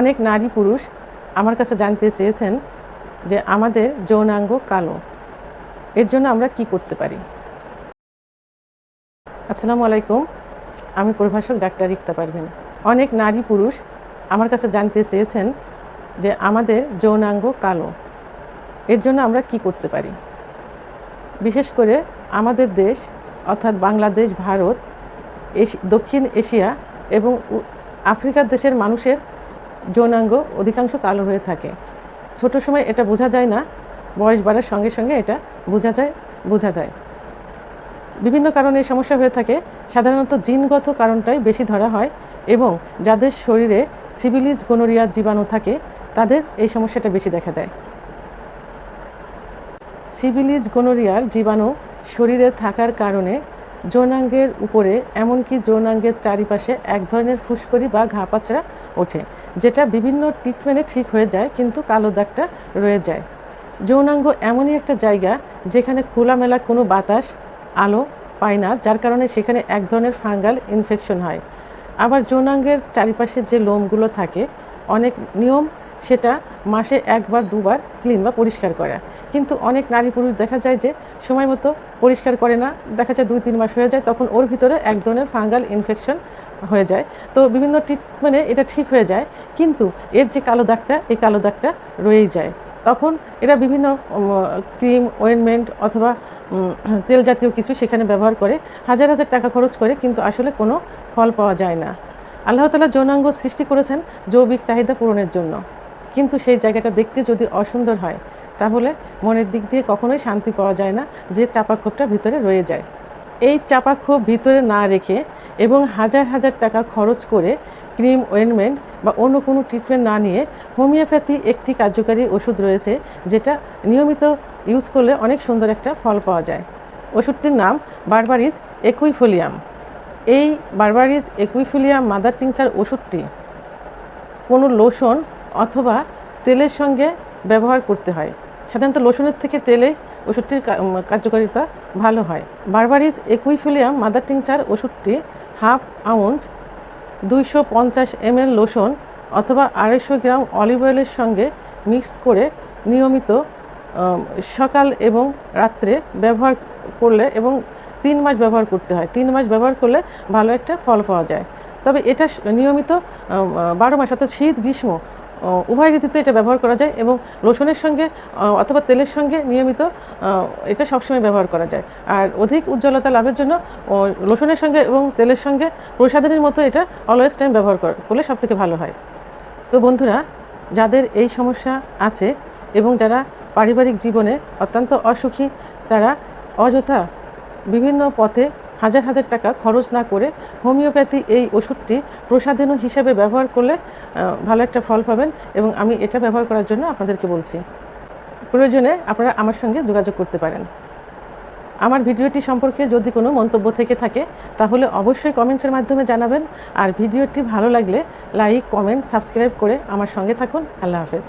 অনেক নারী পুরুষ আমার কাছে জানতে চেয়েছেন যে আমাদের যৌনাঙ্গ কালো, এর জন্য আমরা কি করতে পারি? আসসালামু আলাইকুম, আমি প্রভাষক ডাক্তার ইকতা পারবেন অনেক নারী পুরুষ আমার কাছে জানতে চেয়েছেন যে আমাদের যৌনাঙ্গ কালো, এর জন্য আমরা কি করতে পারি? বিশেষ করে আমাদের দেশ, অর্থাৎ বাংলাদেশ, ভারত দক্ষিণ এশিয়া এবং আফ্রিকার দেশের মানুষের যৌনাঙ্গ অধিকাংশ কালো হয়ে থাকে। ছোট সময় এটা বোঝা যায় না, বয়স বাড়ার সঙ্গে সঙ্গে এটা বোঝা যায় বোঝা যায়। বিভিন্ন কারণে এই সমস্যা হয়ে থাকে। সাধারণত জিনগত কারণটাই বেশি ধরা হয় এবং যাদের শরীরে সিভিলিজ গোনোরিয়ার জীবাণু থাকে, তাদের এই সমস্যাটা বেশি দেখা দেয়। সিভিলিজ গোনোরিয়ার জীবাণু শরীরে থাকার কারণে যৌনাঙ্গের উপরে এমনকি যৌনাঙ্গের চারিপাশে এক ধরনের ফুসকড়ি বা ঘা পাচড়া ওঠে। যেটা বিভিন্ন ট্রিটমেন্টে ঠিক হয়ে যায়, কিন্তু কালো দাগটা রয়ে যায়। যৌনাঙ্গ এমনই একটা জায়গা যেখানে খোলামেলা কোনো বাতাস, আলো পায় না, যার কারণে সেখানে এক ধরনের ফাঙ্গাল ইনফেকশন হয়। আবার যৌনাঙ্গের চারিপাশে যে লোমগুলো থাকে, অনেক নিয়ম সেটা মাসে একবার, দুবার ক্লিন বা পরিষ্কার করা। কিন্তু অনেক নারী পুরুষ দেখা যায় যে সময় মতো পরিষ্কার করে না, দেখা যায় দুই, তিন মাস হয়ে যায়, তখন ওর ভিতরে এক ধরনের ফাঙ্গাল ইনফেকশন হয়ে যায়। তো বিভিন্ন ট্রিটমেন্টে এটা ঠিক হয়ে যায়। কিন্তু এর যে কালো দাগটা, এই কালো দাগটা রয়েই যায়। তখন এরা বিভিন্ন ক্রিম ওয়েনমেন্ট অথবা তেল জাতীয় কিছু সেখানে ব্যবহার করে, হাজার হাজার টাকা খরচ করে, কিন্তু আসলে কোনো ফল পাওয়া যায় না। আল্লাহ তালা যৌনাঙ্গ সৃষ্টি করেছেন যৌবিক চাহিদা পূরণের জন্য। কিন্তু সেই জায়গাটা দেখতে যদি অসুন্দর হয়, তাহলে মনের দিক দিয়ে কখনোই শান্তি পাওয়া যায় না যে চাপা ক্ষোভটা ভিতরে রয়ে যায়। এই চাপা ক্ষোভ ভিতরে না রেখে এবং হাজার হাজার টাকা খরচ করে ক্রিম ওয়েনমেন্ট বা অন্য কোনো ট্রিটমেন্ট না নিয়ে হোমিওপ্যাথি একটি কার্যকারী ওষুধ রয়েছে, যেটা নিয়মিত ইউজ করলে অনেক সুন্দর একটা ফল পাওয়া যায়। ওষুধটির নাম বারবারিজ একুইফোলিয়াম। এই বারবারিজ একুইফোলিয়াম মাদার টিংচার ওষুধটি কোনো লোশন অথবা তেলের সঙ্গে ব্যবহার করতে হয়। সাধারণত লোশনের থেকে তেলে ওষুধটির কার্যকারিতা ভালো হয়। বারবারিজ একুইফিলিয়াম মাদার টিংচার ওষুধটি হাফ আউন্স, দুইশো পঞ্চাশ এমএল লোশন অথবা আড়াইশো গ্রাম অলিভ অয়েলের সঙ্গে মিক্স করে নিয়মিত সকাল এবং রাত্রে ব্যবহার করলে এবং তিন মাস ব্যবহার করতে হয়। তিন মাস ব্যবহার করলে ভালো একটা ফল পাওয়া যায়। তবে এটা নিয়মিত বারো মাস অর্থাৎ শীত, গ্রীষ্ম উভয় ঋতুতে এটা ব্যবহার করা যায় এবং লোশনের সঙ্গে অথবা তেলের সঙ্গে নিয়মিত এটা সবসময় ব্যবহার করা যায়। আর অধিক উজ্জ্বলতা লাভের জন্য লোশনের সঙ্গে এবং তেলের সঙ্গে প্রসাধনের মতো এটা অলওয়েজ টাইম ব্যবহার কর- করলে সবথেকে ভালো হয়। তো বন্ধুরা, যাদের এই সমস্যা আছে এবং যারা পারিবারিক জীবনে অত্যন্ত অসুখী, তারা অযথা বিভিন্ন পথে হাজার হাজার টাকা খরচ না করে হোমিওপ্যাথি এই ওষুধটি প্রসাধীন হিসেবে ব্যবহার করলে ভালো একটা ফল পাবেন এবং আমি এটা ব্যবহার করার জন্য আপনাদেরকে বলছি। প্রয়োজনে আপনারা আমার সঙ্গে যোগাযোগ করতে পারেন। আমার ভিডিওটি সম্পর্কে যদি কোনো মন্তব্য থেকে থাকে, তাহলে অবশ্যই কমেন্টসের মাধ্যমে জানাবেন। আর ভিডিওটি ভালো লাগলে লাইক কমেন্ট সাবস্ক্রাইব করে আমার সঙ্গে থাকুন। আল্লাহ হাফেজ।